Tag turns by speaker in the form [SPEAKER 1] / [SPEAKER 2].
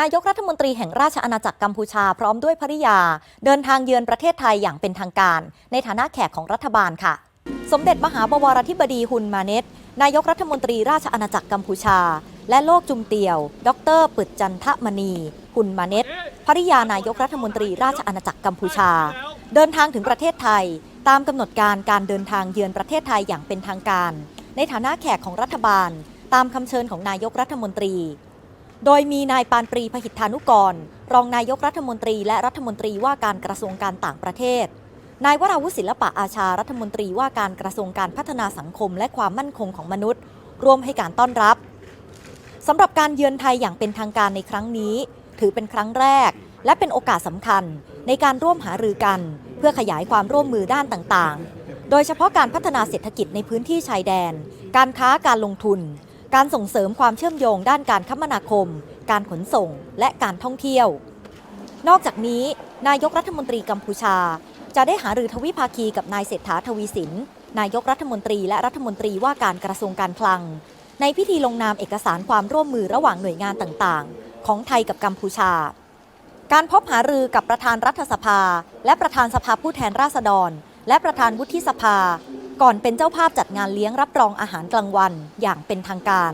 [SPEAKER 1] นายกรัฐมนตรีแห่งราชอาณาจักรกัมพูชาพร้อมด้วยภริยา เดินทางเยือนประเทศไทยอย่างเป็นทางการ ในฐานะแขกของรัฐบาลค่ะ สมเด็จมหาบวรธิบดีฮุนมาเนตนายกรัฐมนตรีราชอาณาจักรกัมพูชา และโลกจุมเตียว ดรปึดจันทมณีฮุนมาเนตภริยานายกรัฐมนตรีราชอาณาจักรกัมพูชา เดินทางถึงประเทศไทย ตามกำหนดการการเดินทางเยือนประเทศไทยอย่างเป็นทางการ ในฐานะแขกของรัฐบาล ตามคำเชิญของนายกรัฐมนตรี โดยมีนายปานปรีพหิทธานุกร รองนายกรัฐมนตรีและรัฐมนตรีว่าการกระทรวงการต่างประเทศ นายวราวุฒิศิลปะอาชารัฐมนตรีว่าการกระทรวงการพัฒนาสังคมและความมั่นคงของมนุษย์ ร่วมให้การต้อนรับสำหรับการเยือนไทยอย่างเป็นทางการในครั้งนี้ ถือเป็นครั้งแรก และเป็นโอกาสสำคัญในการร่วมหารือกัน เพื่อขยายความร่วมมือด้านต่างๆ โดยเฉพาะการพัฒนาเศรษฐกิจในพื้นที่ชายแดน การค้าการลงทุน การส่งเสริมความเชื่อมโยงด้านการคมนาคม การขนส่ง และการท่องเที่ยว นอกจากนี้ นายกรัฐมนตรีกัมพูชา จะได้หารือทวิภาคีกับนายเศรษฐาทวีสิน นายกรัฐมนตรีและรัฐมนตรีว่าการกระทรวงการคลัง ในพิธีลงนามเอกสารความร่วมมือระหว่างหน่วยงานต่างๆ ของไทยกับกัมพูชา การพบหารือกับประธานรัฐสภา และประธานสภาผู้แทนราษฎร และประธานวุฒิสภา ก่อนเป็นเจ้าภาพจัดงานเลี้ยงรับรองอาหารกลางวันอย่างเป็นทางการ